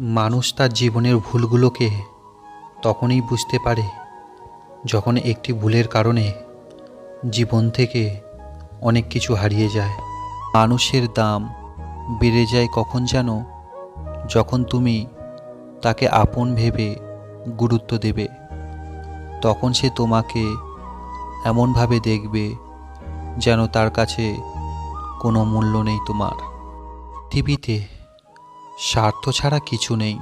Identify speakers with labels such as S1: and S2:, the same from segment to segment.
S1: মানুষ তার জীবনের ভুলগুলোকে তখনই বুঝতে পারে যখন একটি ভুলের কারণে জীবন থেকে অনেক কিছু হারিয়ে যায়। মানুষের দাম বেড়ে যায় কখন যেন যখন তুমি তাকে আপন ভেবে গুরুত্ব দেবে। তখন সে তোমাকে এমনভাবে দেখবে যেন তার কাছে কোনো মূল্য নেই তোমার। পৃথিবীতে স্বার্থ ছাড়া কিছু নেই।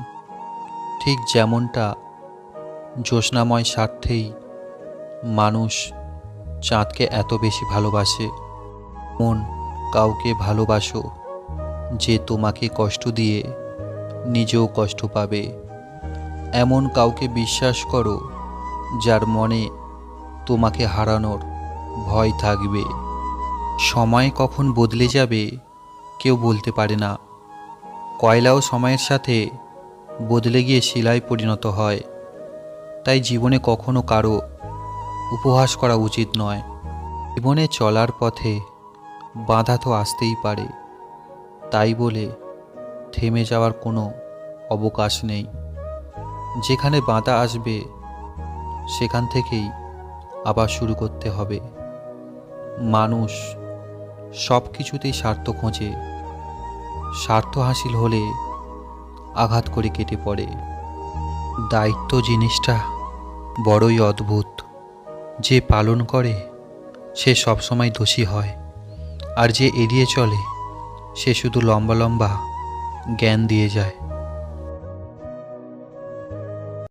S1: ঠিক যেমনটা জ্যোৎস্নাময় স্বার্থেই মানুষ চাঁদকে এত বেশি ভালোবাসে মন কাউকে ভালোবাসো যে তোমাকে কষ্ট দিয়ে নিজেও কষ্ট পাবে। এমন কাউকে বিশ্বাস করো যার মনে তোমাকে হারানোর ভয় থাকবে। সময় কখন বদলে যাবে কেউ বলতে পারে না। কয়লাও সময়ের সাথে বদলে গিয়ে শিলায় পরিণত হয়। তাই জীবনে কখনো কারও উপহাস করা উচিত নয়। জীবনে চলার পথে বাধা তো আসতেই পারে। তাই বলে থেমে যাওয়ার কোনো অবকাশ নেই। যেখানে বাধা আসবে, সেখান থেকেই আবার শুরু করতে হবে। মানুষ সব কিছুতেই স্বার্থ খোঁজে। স্বার্থ হাসিল হলে আঘাত করে কেটে পড়ে। দায়িত্ব জিনিসটা বড়ই অদ্ভুত। যে পালন করে, সে সবসময় দোষী হয়। আর যে এড়িয়ে চলে, সে শুধু লম্বা লম্বা জ্ঞান দিয়ে যায়।